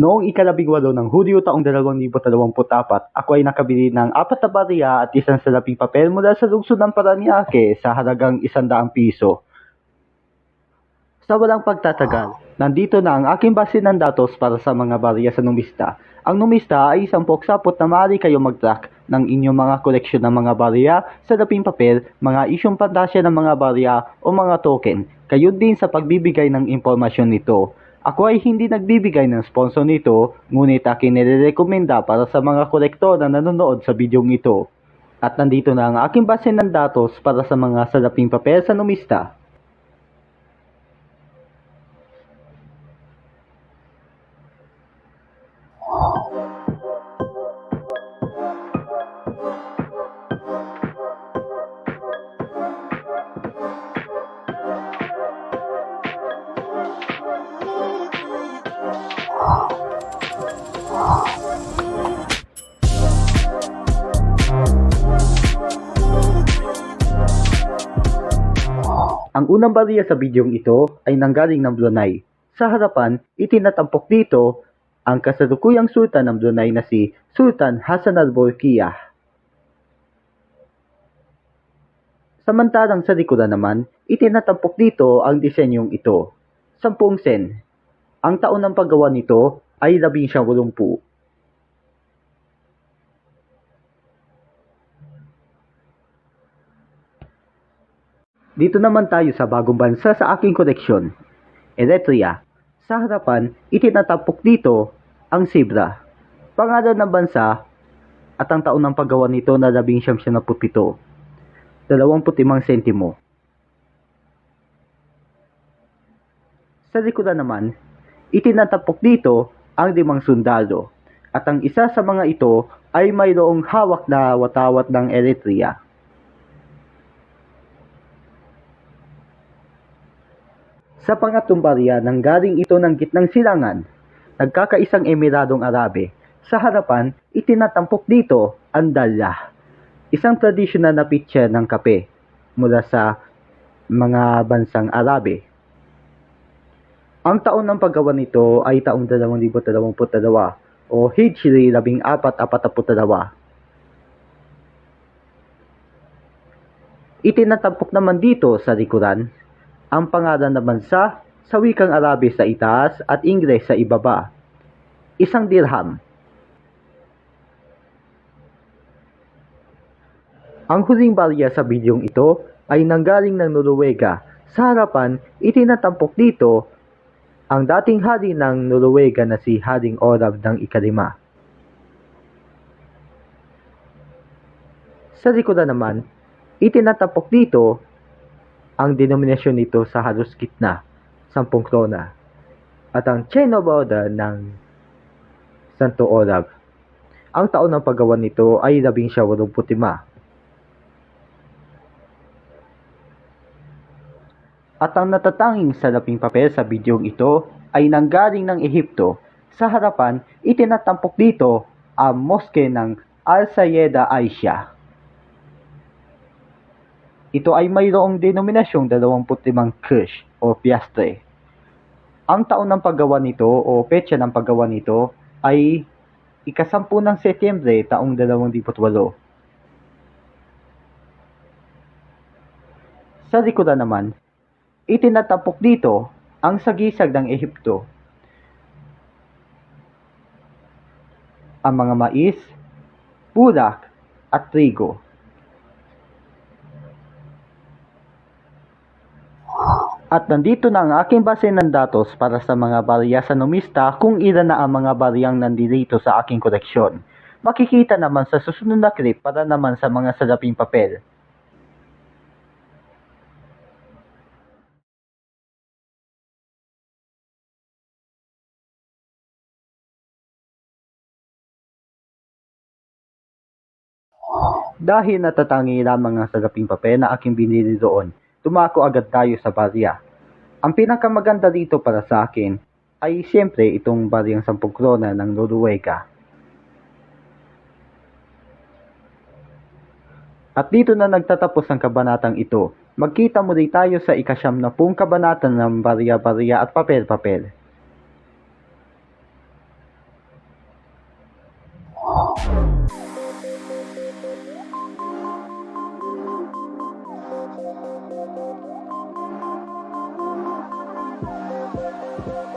Noong ikalabing walo ng Hulyo taong 2024, ako ay nakabili ng apat na barya at isang salaping papel mula sa lungsod ng Paranaque sa halagang isandaang piso. Sa walang pagtatagal, nandito na ang aking base ng datos para sa mga barya sa numista. Ang numista ay isang poksapot na maaari kayo mag-track ng inyong mga koleksyon ng mga barya, salaping papel, mga isyong pantasya ng mga barya o mga token. Kayo din sa pagbibigay ng impormasyon nito. Ako ay hindi nagbibigay ng sponsor nito, ngunit akin nirekomenda para sa mga kolektor na nanonood sa bidyong ito. At nandito na ang aking base ng datos para sa mga salaping papel sa numista. Ang unang barya sa bidyong ito ay nanggaling ng Brunei. Sa harapan, itinatampok dito ang kasalukuyang sultan ng Brunei na si Sultan Hassan al-Bolkiah. Samantalang sa likuran naman, itinatampok dito ang disenyong ito. Sampung sen. Ang taon ng paggawa nito ay 1980. Dito naman tayo sa bagong bansa sa aking koleksyon. Eritrea. Sa harapan, itinatapok dito ang Sibra. Pangalan ng bansa at ang taon ng paggawa nito na 1977. 25 sentimo. Sa likuran naman, itinatapok dito ang limang sundalo at ang isa sa mga ito ay mayroong hawak na watawat ng Eritrea. Sa pangatlong barya, nanggaling ito ng gitnang silangan, nagkakaisang Emiradong Arabe. Sa harapan, itinatampok dito ang dalya, isang tradisyonal na pitcher ng kape mula sa mga bansang Arabe. Ang taon ng paggawa nito ay taong 2022 o Hijri 1442. Itinatampok naman dito sa likuran ang pangalan ng bansa sa wikang Arabe sa itaas at Ingles sa ibaba. Isang dirham. Ang huling barya sa bidyong ito ay nanggaling ng Noruega. Sa harapan, itinatampok dito ang dating hari ng Noruega na si Haring Olav ng ikalima. Sa likuran naman, itinatapok dito ang denominasyon nito sa halos gitna, 10 krona, at ang chain of order ng Santo Olav. Ang taon ng paggawa nito ay 1985. At ang natatanging salaping papel sa bidyong ito ay nanggaling ng Ehipto. Sa harapan, itinatampok dito ang moske ng Al-Sayeda Aisha. Ito ay mayroong denominasyong 25 kirsch o piastre. Ang taon ng paggawa nito o petsa ng paggawa nito ay ikasampu ng Setyembre taong 2008. Sa likuran naman, itinatapok dito ang sagisag ng Ehipto. Ang mga mais, bulak, at trigo. At nandito na ang aking base ng datos para sa mga barya sa numista kung ilan na ang mga baryang nandito sa aking koleksyon. Makikita naman sa susunod na clip para naman sa mga salaping papel. Dahil natatangi lamang ang salaping papel na aking binili doon, tumako agad tayo sa barya. Ang pinakamaganda dito para sa akin ay siyempre itong baryang 10 krona ng Noruega. At dito na nagtatapos ang kabanatang ito. Magkita muli tayo sa ikasyam na pong kabanata ng barya-barya at papel-papel. Thank you.